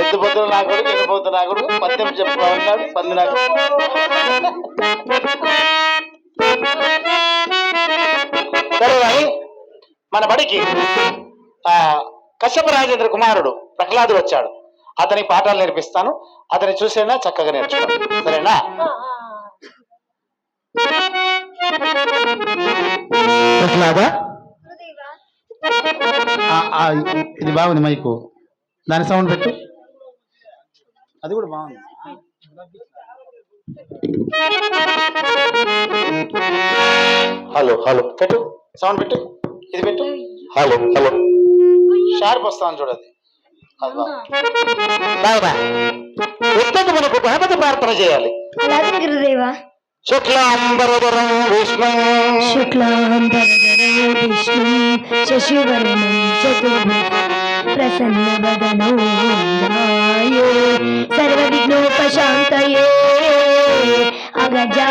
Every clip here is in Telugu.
ఎద్దు పొద్దున నా కొడుకు పొద్దున నా పద్యం చెప్పమన్నాడు పంది నాకు సరే కానీ మన బడికి కశ్యప రాజేంద్ర కుమారుడు ప్రహ్లాదుడు వచ్చాడు. అతని పాఠాలు నేర్పిస్తాను. అతని చూసేనా? చక్కగా నేర్చుకోండి సరేనా? ఇది బాగుంది మైకు. దాని సౌండ్ పెట్టు. అది కూడా బాగుంది. Hello hello. పెట్టు. సౌండ్ పెట్టు. ఇది పెట్టు. Hello hello. షార్ప్ వస్తాను చూడది ఉత్తమ మనకు గణపతి ప్రార్థన చేయాలి. అలాగే గురుదేవా. శుక్లాంబరధరం విష్ణు. శుక్లాంబరధరం విష్ణుం శశివర్ణం చతుర్భుజం ప్రసన్నవదనో ధ్యాయే సర్వవిఘ్నోపశాంతయే అగజా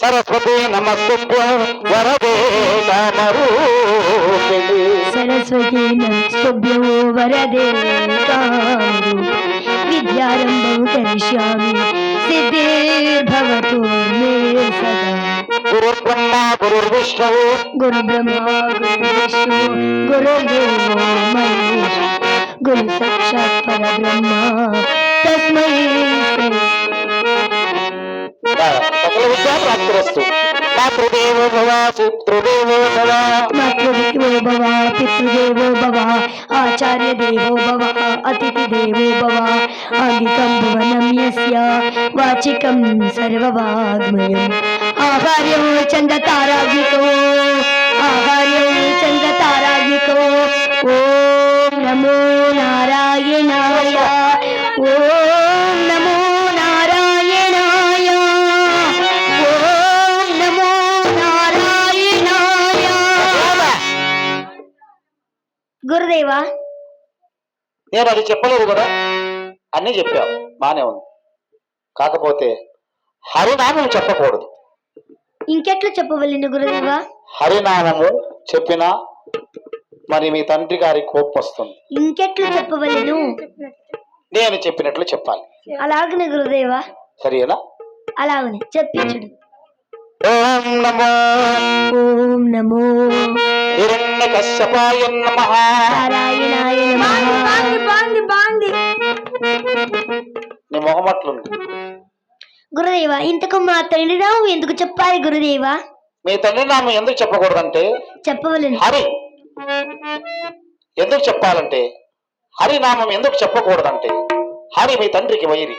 సరస్వతి నమస్తుభ్య వరదే కామరూపిణి సరస్వతి నమస్తుభ్యో వరదే విద్యారంభం కరిష్యామి సిద్ధిర్భవతు మే సదా. గురుర్బ్రహ్మ గురుర్విష్ణువు. గురు బ్రహ్మ గురు విష్ణు గురు దేవో మహేష్. గురు సాక్షాత్ పరబ్రహ్మ తస్మై శ్రీ. फलभुजा भवा मातृदेवो भव भव। भव भव। आचार्य देवो भव अतिथि देवो भव। अंगिकं भुवनं यस्य, वाचिकं सर्ववाग्मयम्। आहार्यो आहार्यं चंद ताराधिको ओम नमो नारायणाय। ओम नमो గురుదేవా నేను అది చెప్పలేదు కదా. అన్నీ చెప్పావు బానే ఉంది. కాకపోతే హరినామం చెప్పకూడదు. ఇంకెట్లా చెప్పవలను గురుదేవా? హరినామము చెప్పినా మరి మీ తండ్రి గారి కోపం వస్తుంది ఇంకెట్లా చెప్పవలను? నేను చెప్పినట్లు చెప్పాలి. అలాగనే గురుదేవా? సరేనా అలాగనే చెప్పించుడు ఓం నమో. ఓం నమో. కశ్యపాయ నమ. గురుదేవా ఇంతకు మా తండ్రి నామం ఎందుకు చెప్పాలి గురుదేవా? మీ తండ్రి నామం ఎందుకు చెప్పకూడదంటే? చెప్పవలను. హరి. ఎందుకు చెప్పాలంటే? హరి నామం ఎందుకు చెప్పకూడదంటే? హరి మీ తండ్రికి వైరి.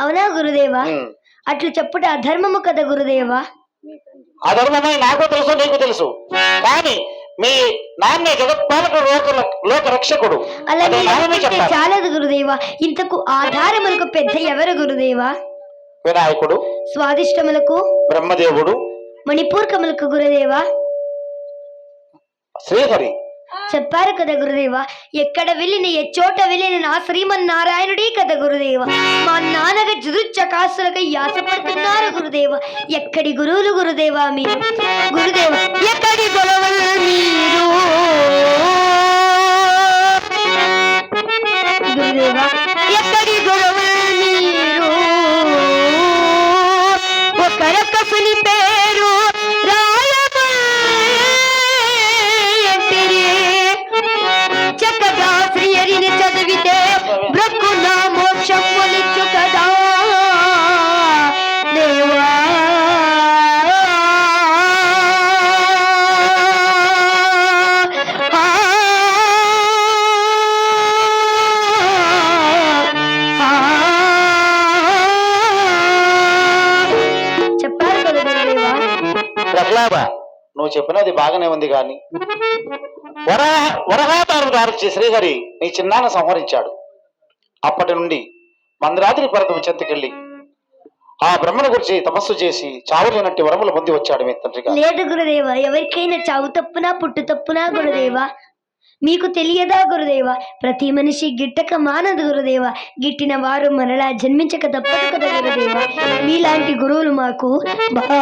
అవునా గురుదేవా. అట్లు చెప్పుట అధర్మము కదా గురుదేవా? అధర్మమై నాకు తెలుసు నీకు తెలుసు. కానీ మీ నాన్నే జగత్పాలకుడు లోక లోక రక్షకుడు చాలదు గురుదేవా. ఇంతకు ఆధారములకు పెద్ద ఎవరు గురుదేవా? వినాయకుడు స్వాదిష్టములకు బ్రహ్మదేవుడు మణిపూర్కములకు గురుదేవా? శ్రీహరి. చెప్పారు కదా గురుదేవా. ఎక్కడ వెళ్ళిన ఏ చోట వెళ్ళిన నా శ్రీమన్నారాయణుడే కదా గురుదేవ. మా నాన్నగా జుదుచ్చకాసులుగా యాసపడుతున్నారు గురుదేవ. ఎక్కడి గురువులు గురుదేవా మీరు? గురుదేవ ఎక్కడి గొడవలు మీరు నువ్వు చెప్పినది బాగానే ఉంది గాని వరహ వరహాతారు దారి శ్రీహరి నీ చిన్నాన్న సంహరించాడు. అప్పటి నుండి మందరాత్రి పర్వతం చెంతకెళ్ళి ఆ బ్రహ్మను గురించి తపస్సు చేసి చావులేనట్టి వరములు పొంది వచ్చాడు మీ తండ్రి లేదు గురుదేవ ఎవరికైనా చావు తప్పునా పుట్టు తప్పునా గురుదేవ? మీకు తెలియదా గురుదేవ? ప్రతి మనిషి గిట్టక మానదు గురుదేవ. గిట్టిన వారు మరలా జన్మించక తప్పదు కదా గురుదేవ. మీలాంటి గురువులు మాకు బాలులకు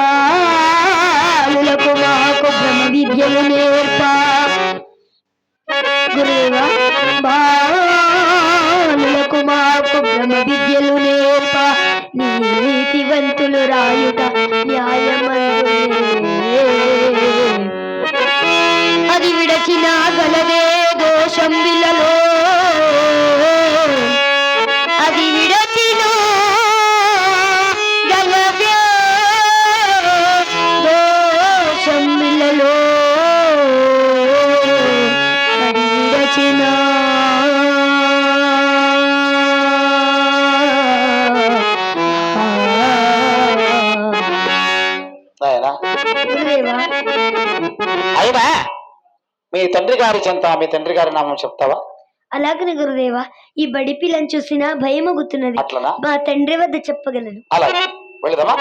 మాకు బ్రహ్మ విద్యలు నేర్ప. గురుదేవ బాలులకు మాకు బ్రహ్మ విద్యలు నేర్ప. నీతివంతులు రాయుట న్యాయమంత বিলালো మీ తండ్రి గారి చెంత మీ తండ్రి గారి నామం చెప్తావా? అలాగే గురుదేవ ఈ బడి పిల్లని చూసిన భయం గుర్తున్నది మా తండ్రి వద్ద చెప్పగలను. అలాగే వెళ్దామా?